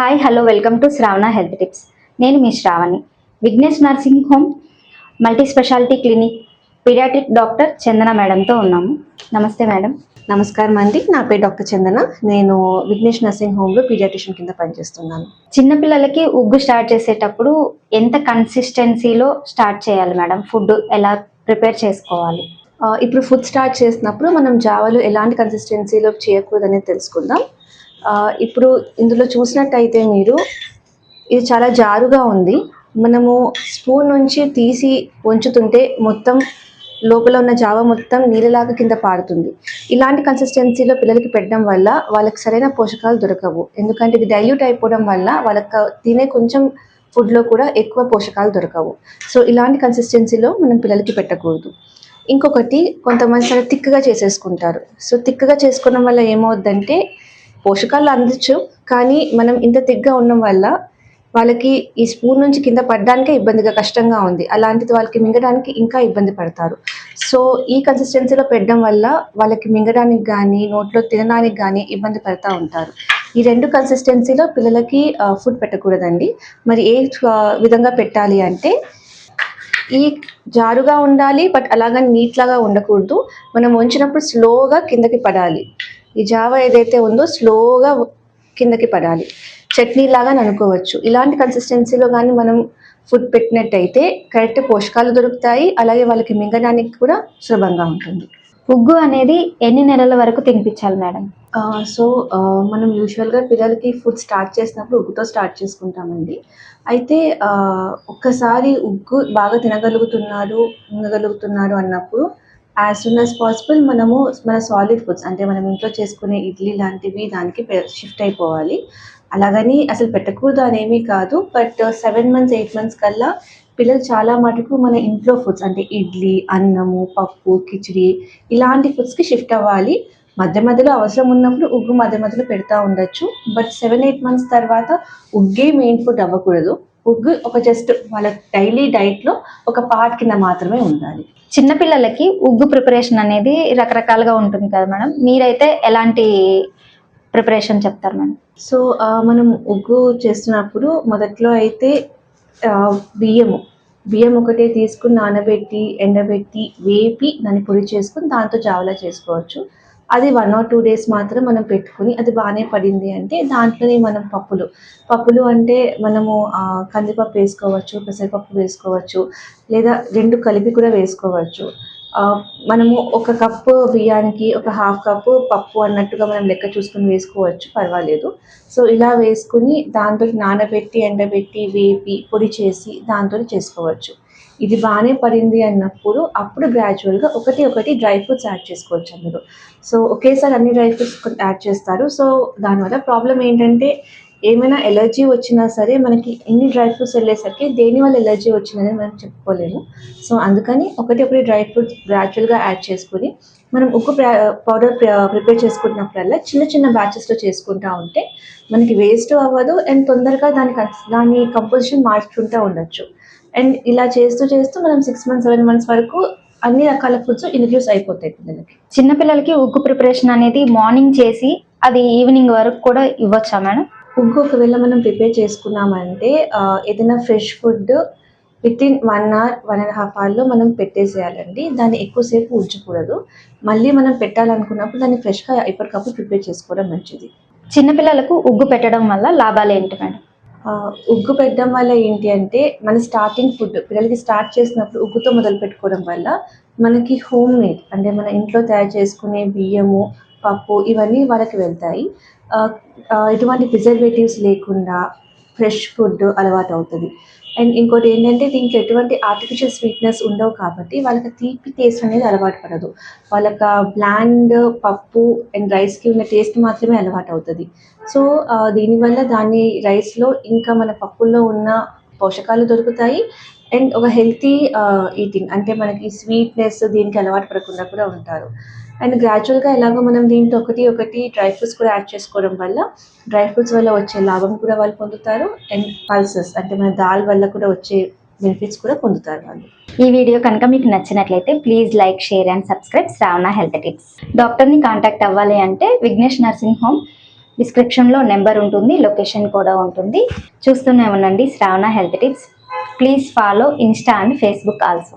Hi hello welcome to Shravana health tips నేను మీ Shravani. Vignesh nursing home multi speciality clinic paediatric doctor Chandana మేడంతో ఉన్నాము. నమస్తే madam నమస్కారం అండి. నా పేరు డాక్టర్ చందన. నేను విఘ్నేష్ నర్సింగ్ హోమ్లో పీడియాట్రిషియన్ కింద పనిచేస్తున్నాను. చిన్నపిల్లలకి ఉగ్గు స్టార్ట్ చేసేటప్పుడు ఎంత కన్సిస్టెన్సీలో స్టార్ట్ చేయాలి మేడం ఫుడ్ ఎలా ప్రిపేర్ చేసుకోవాలి? ఇప్పుడు ఫుడ్ స్టార్ట్ చేసినప్పుడు మనం జావాలు ఎలాంటి కన్సిస్టెన్సీలో చేయకూడదనేది తెలుసుకుందాం. ఆ, ఇప్పుడు ఇందులో చూసినట్టయితే మీరు ఇది చాలా జారుగా ఉంది. మనము స్పూన్ నుంచి తీసి ఉంచుతుంటే మొత్తం లోపల ఉన్న జావ మొత్తం నీళ్ళలాగా కింద పారుతుంది. ఇలాంటి కన్సిస్టెన్సీలో పిల్లలకి పెట్టడం వల్ల వాళ్ళకి సరైన పోషకాలు దొరకవు. ఎందుకంటే ఇది డైల్యూట్ అయిపోవడం వల్ల వాళ్ళకి తినే కొంచెం ఫుడ్లో కూడా ఎక్కువ పోషకాలు దొరకవు. సో ఇలాంటి కన్సిస్టెన్సీలో మనం పిల్లలకి పెట్టకూడదు. ఇంకొకటి కొంతమంది చాలా థిక్గా చేసేసుకుంటారు. సో థిక్గా చేసుకోవడం వల్ల ఏమవుద్దంటే పోషకాలు అందచ్చు కానీ మనం ఇంత తిగ్గా ఉండడం వల్ల వాళ్ళకి ఈ స్పూన్ నుంచి కింద పడడానికే ఇబ్బందిగా కష్టంగా ఉంది. అలాంటిది వాళ్ళకి మింగడానికి ఇంకా ఇబ్బంది పడతారు. సో ఈ కన్సిస్టెన్సీలో పెట్టడం వల్ల వాళ్ళకి మింగడానికి కానీ నోట్లో తినడానికి కానీ ఇబ్బంది పడుతూ ఉంటారు. ఈ రెండు కన్సిస్టెన్సీలో పిల్లలకి ఫుడ్ పెట్టకూడదండి. మరి ఏ విధంగా పెట్టాలి అంటే ఈ జారుగా ఉండాలి బట్ అలాగని నీట్ లాగా ఉండకూడదు. మనం వంచినప్పుడు స్లోగా కిందకి పడాలి. ఈ జావ ఏదైతే ఉందో స్లోగా కిందకి పడాలి. చట్నీ లాగా అనుకోవచ్చు. ఇలాంటి కన్సిస్టెన్సీలో కానీ మనం ఫుడ్ పెట్టినట్టయితే కరెక్ట్ పోషకాలు దొరుకుతాయి. అలాగే వాళ్ళకి మింగడానికి కూడా సులభంగా ఉంటుంది. ఉగ్గు అనేది ఎన్ని నెలల వరకు తినిపించాలి మేడం? సో మనం యూజువల్గా పిల్లలకి ఫుడ్ స్టార్ట్ చేసినప్పుడు ఉగ్గుతో స్టార్ట్ చేసుకుంటామండి. అయితే ఒక్కసారి ఉగ్గు బాగా తినగలుగుతున్నారు మింగగలుగుతున్నారు అన్నప్పుడు యాజ్ సూన్ యాజ్ పాసిబుల్ మనము మన సాలిడ్ ఫుడ్స్ అంటే మనం ఇంట్లో చేసుకునే ఇడ్లీ లాంటివి దానికి షిఫ్ట్ అయిపోవాలి. అలాగని అసలు పెట్టకూడదు అనేమీ కాదు. But seven months eight months కల్లా పిల్లలు చాలా మటుకు మన ఇంట్లో ఫుడ్స్ అంటే ఇడ్లీ అన్నము పప్పు కిచిడి ఇలాంటి ఫుడ్స్కి షిఫ్ట్ అవ్వాలి. మధ్య మధ్యలో అవసరం ఉన్నప్పుడు ఉగ్గు మధ్య మధ్యలో పెడతా ఉండొచ్చు. బట్ సెవెన్ ఎయిట్ మంత్స్ తర్వాత ఉగ్గే మెయిన్ ఫుడ్ అవ్వకూడదు. ఉగ్గు ఒక జస్ట్ వాళ్ళ డైలీ డైట్లో ఒక పార్ట్ కింద మాత్రమే ఉండాలి. చిన్నపిల్లలకి ఉగ్గు ప్రిపరేషన్ అనేది రకరకాలుగా ఉంటుంది కదా మేడం? మీరైతే ఎలాంటి ప్రిపరేషన్ చెప్తారు మేడం? సో మనం ఉగ్గు చేస్తున్నప్పుడు మొదట్లో అయితే బియ్యము. బియ్యం ఒకటే తీసుకుని నానబెట్టి ఎండబెట్టి వేపి దాన్ని పొడి చేసుకుని దాంతో జావలా చేసుకోవచ్చు. అది వన్ ఆర్ టూ డేస్ మాత్రం మనం పెట్టుకుని అది బాగానే పడింది అంటే దాంట్లోనే మనం పప్పులు. పప్పులు అంటే మనము కందిపప్పు వేసుకోవచ్చు పెసరపప్పు వేసుకోవచ్చు లేదా రెండు కలిపి కూడా వేసుకోవచ్చు. మనము ఒక కప్పు బియ్యానికి ఒక హాఫ్ కప్పు పప్పు అన్నట్టుగా మనం లెక్క చూసుకుని వేసుకోవచ్చు పర్వాలేదు. సో ఇలా వేసుకుని దాంతో నానబెట్టి ఎండబెట్టి వేపి పొడి చేసి దాంతో చేసుకోవచ్చు. ఇది బాగానే పడింది అన్నప్పుడు అప్పుడు గ్రాడ్యువల్గా ఒకటి ఒకటి డ్రై ఫ్రూట్స్ యాడ్ చేసుకోవచ్చు అందులో. సో ఒకేసారి అన్ని డ్రై ఫ్రూట్స్ యాడ్ చేస్తారు. సో దానివల్ల ప్రాబ్లం ఏంటంటే ఏమైనా ఎలర్జీ వచ్చినా సరే మనకి ఎన్ని డ్రై ఫ్రూట్స్ వెళ్ళేసరికి దేని వల్ల ఎలర్జీ వచ్చిందని మనం చెప్పుకోలేము. సో అందుకని ఒకటి ఒకటి డ్రై ఫ్రూట్స్ గ్రాడ్యువల్గా యాడ్ చేసుకుని మనం ఉక్కు పౌడర్ ప్రిపేర్ చేసుకుంటున్నప్పుడల్లా చిన్న చిన్న బ్యాచెస్లో చేసుకుంటూ ఉంటే మనకి వేస్ట్ అవ్వదు. అండ్ తొందరగా దాని దాని కంపోజిషన్ మార్చుకుంటూ ఉండొచ్చు. అండ్ ఇలా చేస్తూ చేస్తూ మనం సిక్స్ మంత్స్ సెవెన్ మంత్స్ వరకు అన్ని రకాల ఫుడ్స్ ఇంట్రడ్యూస్ అయిపోతాయి పిల్లలకి. చిన్నపిల్లలకి ఉగ్గు ప్రిపరేషన్ అనేది మార్నింగ్ చేసి అది ఈవినింగ్ వరకు కూడా ఇవ్వచ్చా మేడం? ఉగ్గు ఒకవేళ మనం ప్రిపేర్ చేసుకున్నామంటే ఏదైనా fresh food with in one hour one and half అవర్లో మనం పెట్టేసేయాలండి. దాన్ని ఎక్కువసేపు ఉంచకూడదు. మళ్ళీ మనం పెట్టాలనుకున్నప్పుడు దాన్ని ఫ్రెష్గా ఎప్పటికప్పుడు ప్రిపేర్ చేసుకోవడం మంచిది. చిన్నపిల్లలకు ఉగ్గు పెట్టడం వల్ల లాభాలు ఏంటి మేడం? ఉగ్గు పెట్టడం వల్ల ఏంటి అంటే మన స్టార్టింగ్ ఫుడ్ పిల్లలకి స్టార్ట్ చేసినప్పుడు ఉగ్గుతో మొదలు పెట్టుకోవడం వల్ల మనకి హోమ్ మేడ్ అంటే మన ఇంట్లో తయారు చేసుకునే బియ్యము పప్పు ఇవన్నీ వాళ్ళకి వెళ్తాయి. ఎటువంటి ప్రిజర్వేటివ్స్ లేకుండా ఫ్రెష్ ఫుడ్ అలవాటు అవుతుంది. అండ్ ఇంకోటి ఏంటంటే దీంట్లో ఎటువంటి ఆర్టిఫిషియల్ స్వీట్నెస్ ఉండవు కాబట్టి వాళ్ళకి తీపి టేస్ట్ అనేది అలవాటు పడదు. వాళ్ళకి బ్లాండ్ పప్పు అండ్ రైస్కి ఉన్న టేస్ట్ మాత్రమే అలవాటు అవుతుంది. సో దీనివల్ల దాన్ని రైస్లో ఇంకా మన పప్పుల్లో ఉన్న పోషకాలు దొరుకుతాయి. అండ్ ఒక హెల్తీ ఈటింగ్ అంటే మనకి స్వీట్నెస్ దీనికి అలవాటు పడకుండా కూడా ఉంటారు. అండ్ గ్రాడ్యువల్గా ఎలాగో మనం దీంట్లో ఒకటి ఒకటి డ్రై ఫ్రూట్స్ కూడా యాడ్ చేసుకోవడం వల్ల డ్రై ఫ్రూట్స్ వల్ల వచ్చే లాభం కూడా వాళ్ళు పొందుతారు అండ్ పల్సెస్ అంటే మన దాల్ వల్ల కూడా వచ్చే బెనిఫిట్స్ కూడా పొందుతారు వాళ్ళు. ఈ వీడియో కనుక మీకు నచ్చినట్లయితే please like share and subscribe Shravana health tips డాక్టర్ని కాంటాక్ట్ అవ్వాలి అంటే విఘ్నేష్ నర్సింగ్ హోమ్ డిస్క్రిప్షన్లో నెంబర్ ఉంటుంది లొకేషన్ కూడా ఉంటుంది. చూస్తూనే ఉండండి Shravana health tips please follow Insta and Facebook also